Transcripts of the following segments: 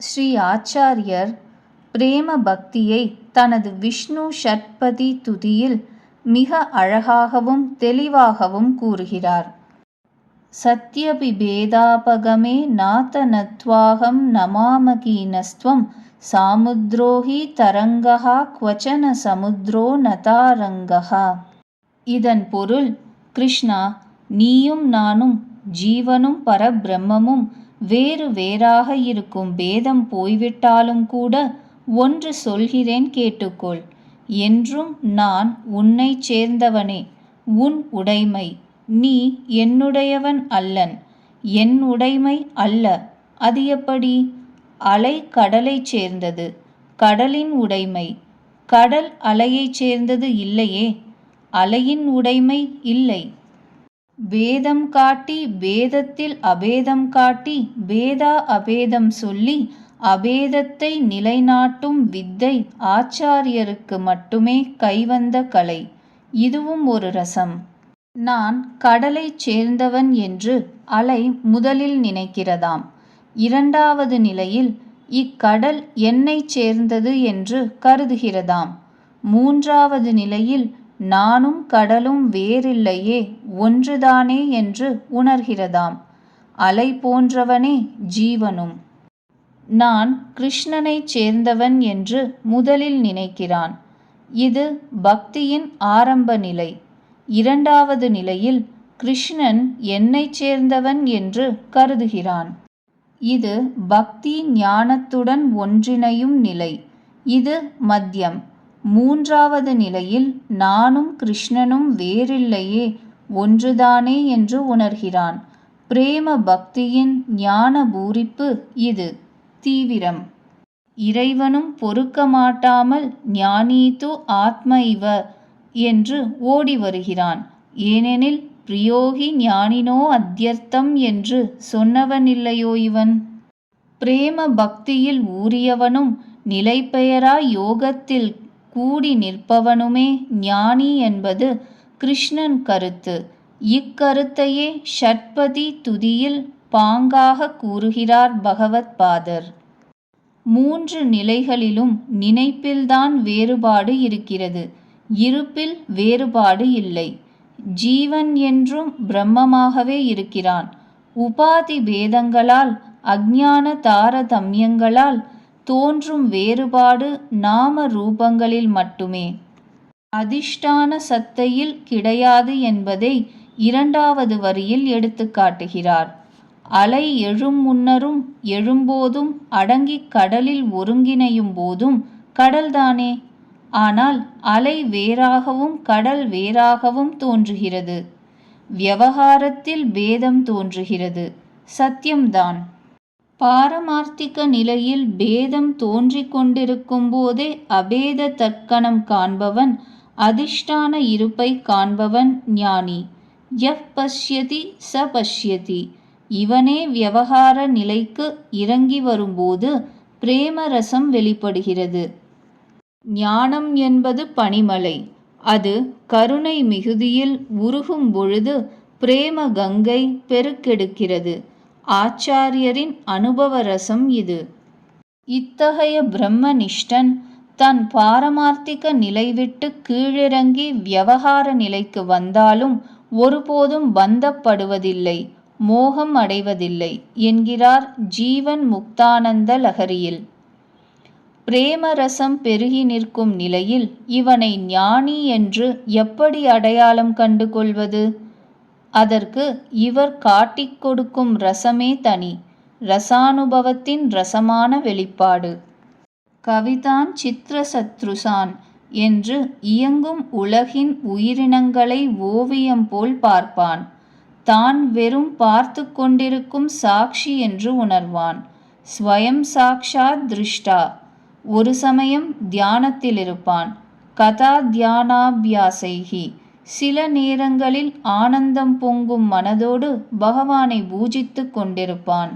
ஸ்ரீ ஆச்சாரியர் பிரேம பக்தியை தனது விஷ்ணு ஷட்பதி துதியில் மிக அழகாகவும் தெளிவாகவும் கூறுகிறார். சத்யபிபேதாபகமே நாத்தனத்வாகம் நமாமகீனஸ்துவம் சாமுத்ரோஹி தரங்கஹா குவச்சன சமுத்ரோ நதாரங்கஹா. இதன் பொருள் கிருஷ்ணா நீயும் நானும் ஜீவனும் பரபிரம்மமும் வேறு வேறாக இருக்கும் பேதம் போய்விட்டாலும் கூட ஒன்று சொல்கிறேன் கேட்டுக்கொள். என்றும் நான் உன்னைச் சேர்ந்தவனே உன் உடைமை. நீ என்னுடையவன் அல்லன். என் உடைமை அல்ல. அது எப்படி? அலை கடலைச் சேர்ந்தது. கடலின் உடைமை. கடல் அலையைச் சேர்ந்தது இல்லையே. அலையின் உடைமை இல்லை. வேதம் காட்டி வேதத்தில் அபேதம் காட்டி வேதா அபேதம் சொல்லி அபேதத்தை நிலைநாட்டும் வித்தை ஆச்சாரியருக்கு மட்டுமே கைவந்த கலை. இதுவும் ஒரு ரசம். நான் கடலைச் சேர்ந்தவன் என்று அலை முதலில் நினைக்கிறதாம். இரண்டாவது நிலையில் இக்கடல் என்னை சேர்ந்தது என்று கருதுகிறதாம். மூன்றாவது நிலையில் நானும் கடலும் வேறில்லையே ஒன்றுதானே என்று உணர்கிறதாம். அலை போன்றவனே ஜீவனும். நான் கிருஷ்ணனைச் சேர்ந்தவன் என்று முதலில் நினைக்கிறான். இது பக்தியின் ஆரம்ப நிலை. இரண்டாவது நிலையில் கிருஷ்ணன் என்னைச் சேர்ந்தவன் என்று கருதுகிறான். இது பக்தி ஞானத்துடன் ஒன்றிணையும் நிலை. இது மத்தியம். மூன்றாவது நிலையில் நானும் கிருஷ்ணனும் வேறில்லையே ஒன்றுதானே என்று உணர்கிறான். பிரேம பக்தியின் ஞான பூரிப்பு இது. தீவிரம். இறைவனும் பொறுக்க மாட்டாமல் ஞானீது ஆத்ம இவ என்று ஓடி வருகிறான். ஏனெனில் பிரியோகி ஞானினோ அத்தியர்த்தம் என்று சொன்னவனில்லையோ இவன்? பிரேம பக்தியில் ஊறியவனும் நிலைபெயரா யோகத்தில் கூடி நிற்பவனுமே ஞானி என்பது கிருஷ்ணன் கருத்து. இக்கருத்தையே ஷட்பதி துதியில் பாங்காக கூறுகிறார் பகவத் பாதர். மூன்று நிலைகளிலும் நினைப்பில்தான் வேறுபாடு இருக்கிறது. இருப்பில் வேறுபாடு இல்லை. ஜீவன் என்றும் பிரம்மமாகவே இருக்கிறான். உபாதி பேதங்களால் அஜ்ஞான தாரதமியங்களால் தோன்றும் வேறுபாடு நாம ரூபங்களில் மட்டுமே. அதிஷ்டான சத்தையில் கிடையாது என்பதை இரண்டாவது வரியில் எடுத்துக்காட்டுகிறார் அலை எழும் முன்னரும் எழும்போதும் அடங்கிக் கடலில் ஒருங்கிணையும் போதும் கடல்தானே. ஆனால் அலை வேறாகவும் கடல் வேறாகவும் தோன்றுகிறது. விவகாரத்தில் பேதம் தோன்றுகிறது. சத்தியம்தான். பாரமார்த்திக நிலையில் பேதம் தோன்றிக் கொண்டிருக்கும் போதே அபேத தற்கணம் காண்பவன் அதிஷ்டான இருப்பை காண்பவன் ஞானி. எஃப் பஷ்யதி ச பஷ்யதி. இவனே விவகார நிலைக்கு இறங்கி வரும்போது பிரேமரசம் வெளிப்படுகிறது. ஞானம் என்பது பனிமலை. அது கருணை மிகுதியில் உருகும் பொழுது பிரேம கங்கை பெருக்கெடுக்கிறது. ஆச்சாரியரின் அனுபவ ரசம் இது. இத்தகைய பிரம்மனிஷ்டன் தன் பாரமார்த்திக நிலை விட்டு கீழிறங்கி விவகார நிலைக்கு வந்தாலும் ஒருபோதும் பந்தப்படுவதில்லை மோகம் அடைவதில்லை என்கிறார் ஜீவன் முக்தானந்த லகரியில் பிரேமரசம் பெருகி நிற்கும் நிலையில் இவனை ஞானி என்று எப்படி அடையாளம் கண்டு கொள்வது அதற்கு இவர் காட்டிக் கொடுக்கும் ரசமே தனி ரசானுபவத்தின் ரசமான வெளிப்பாடு. கவிதான் சித்திரசத்ருசான் என்று இயங்கும் உலகின் உயிரினங்களை ஓவியம் போல் பார்ப்பான். தான் வெறும் பார்த்து கொண்டிருக்கும் சாட்சி என்று உணர்வான். ஸ்வயம் சாக்ஷாத் திருஷ்டா. ஒரு சமயம் தியானத்தில் இருப்பான் கதா தியானாபியாசைகி சில நேரங்களில் ஆனந்தம் பொங்கும் மனதோடு பகவானை பூஜித்து கொண்டிருப்பான்.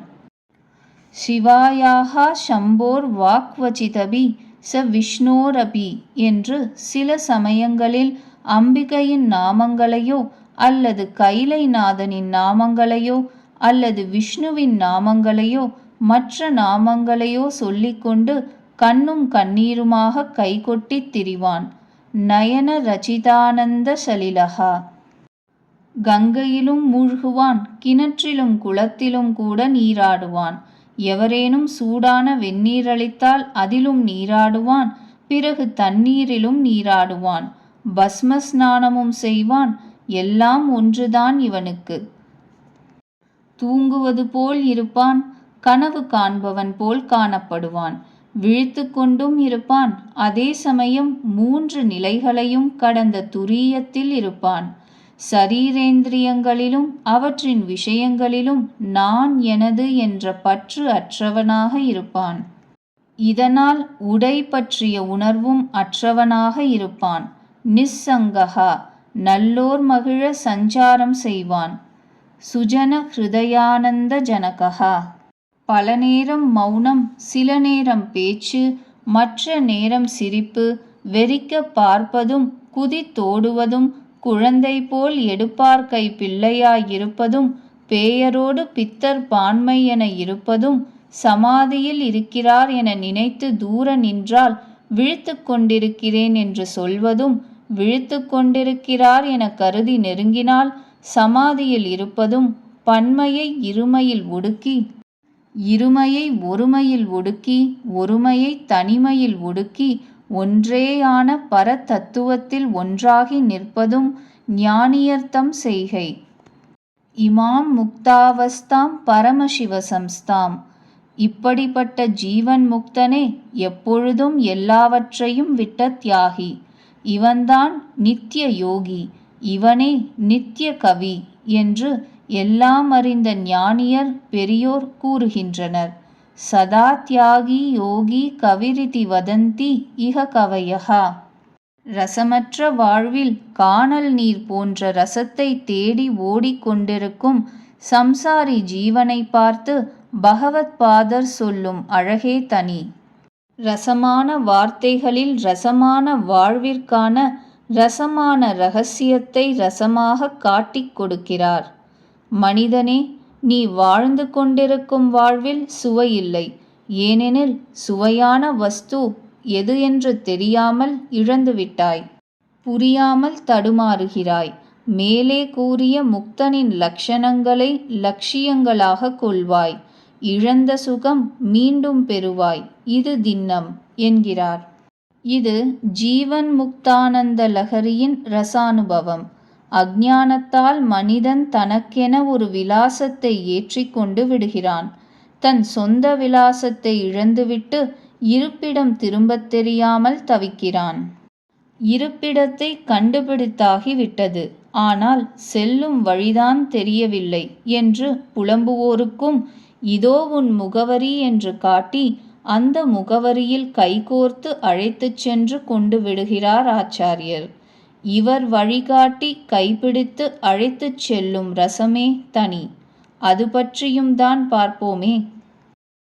சிவாயாகா சம்போர் வாக்வச்சிதபி ச விஷ்ணோரபி என்று சில சமயங்களில் அம்பிகையின் நாமங்களையோ அல்லது கைலைநாதனின் நாமங்களையோ அல்லது விஷ்ணுவின் நாமங்களையோ மற்ற நாமங்களையோ சொல்லிக்கொண்டு கண்ணும் கண்ணீருமாக கைகொட்டித் திரிவான். நயன ரச்சிதானந்த சலிலகா கங்கையிலும் மூழ்குவான் கிணற்றிலும் குளத்திலும் கூட நீராடுவான். எவரேனும் சூடான வெந்நீரளித்தால் அதிலும் நீராடுவான் பிறகு தண்ணீரிலும் நீராடுவான். பஸ்ம ஸ்நானமும் செய்வான் எல்லாம் ஒன்றுதான் இவனுக்கு. தூங்குவது போல் இருப்பான் கனவு காண்பவன் போல் காணப்படுவான். விழித்து கொண்டும் இருப்பான். அதே சமயம் மூன்று நிலைகளையும் கடந்த துரியத்தில் இருப்பான். சரீரேந்திரியங்களிலும் அவற்றின் விஷயங்களிலும் நான் எனது என்ற பற்று அற்றவனாக இருப்பான். இதனால் உடை பற்றிய உணர்வும் அற்றவனாக இருப்பான். நிஸ்ஸங்ககா நல்லோர் மகிழ சஞ்சாரம் செய்வான். சுஜன ஹிருதயானந்த ஜனகா பல நேரம் மௌனம் சில நேரம் பேச்சு மற்ற நேரம் சிரிப்பு வெறிக்க பார்ப்பதும் குதித்தோடுவதும் குழந்தை போல் எடுப்பார்க்கை பிள்ளையாயிருப்பதும் பேயரோடு பித்தர் பான்மை என இருப்பதும் சமாதியில் இருக்கிறார் என நினைத்து தூர நின்றால் விழித்து கொண்டிருக்கிறேன் என்று சொல்வதும் விழித்து கொண்டிருக்கிறார் என கருதி நெருங்கினால் சமாதியில் இருப்பதும் பன்மையை இருமையில் ஒடுக்கி இருமையை ஒருமையில் ஒடுக்கி ஒருமையை தனிமையில் ஒடுக்கி ஒன்றேயான பரதத்துவத்தில் ஒன்றாகி நிற்பதும் ஞானியர்த்தம் செய்கை. இமாம் முக்தாவஸ்தாம் பரமசிவசம்ஸ்தாம். இப்படிப்பட்ட ஜீவன் முக்தனே எப்பொழுதும் எல்லாவற்றையும் விட்ட தியாகி. இவன்தான் நித்திய யோகி இவனே நித்திய கவி என்று எல்லாம் அறிந்த ஞானியர் பெரியோர் கூறுகின்றனர். சதா தியாகி யோகி கவிரிதி வதந்தி இக கவையகா ரசமற்ற வாழ்வில் காணல் நீர் போன்ற ரசத்தை தேடி ஓடிக்கொண்டிருக்கும் சம்சாரி ஜீவனை பார்த்து பகவத் பாதர் சொல்லும் அழகே தனி. ரசமான வார்த்தைகளில் ரசமான வாழ்விற்கான ரசமான ரகசியத்தை ரசமாக காட்டிக் கொடுக்கிறார். மனிதனே நீ வாழ்ந்து கொண்டிருக்கும் வாழ்வில் சுவையில்லை. ஏனெனில் சுவையான வஸ்து எது என்று தெரியாமல் இழந்துவிட்டாய். புரியாமல் தடுமாறுகிறாய். மேலே கூறிய முக்தனின் லட்சணங்களை லட்சியங்களாக கொள்வாய். இழந்த சுகம் மீண்டும் பெறுவாய். இது திண்ணம் என்கிறார். இது ஜீவன் முக்தானந்த லகரியின் ரசானுபவம். அஜானத்தால் மனிதன் தனக்கென ஒரு விலாசத்தை ஏற்றிக்கொண்டு விடுகிறான். தன் சொந்த விலாசத்தை இழந்துவிட்டு இருப்பிடம் திரும்பத் தெரியாமல் தவிக்கிறான். இருப்பிடத்தை கண்டுபிடித்தாகிவிட்டது ஆனால் செல்லும் வழிதான் தெரியவில்லை என்று புலம்புவோருக்கும் இதோ உன் முகவரி என்று காட்டி அந்த முகவரியில் கைகோர்த்து அழைத்துச் சென்று கொண்டு விடுகிறார் ஆச்சாரியர். இவர் வழிகாட்டி கைப்பிடித்து அழைத்துச் செல்லும் ரசமே தனி. அது பற்றியும் தான் பார்ப்போமே.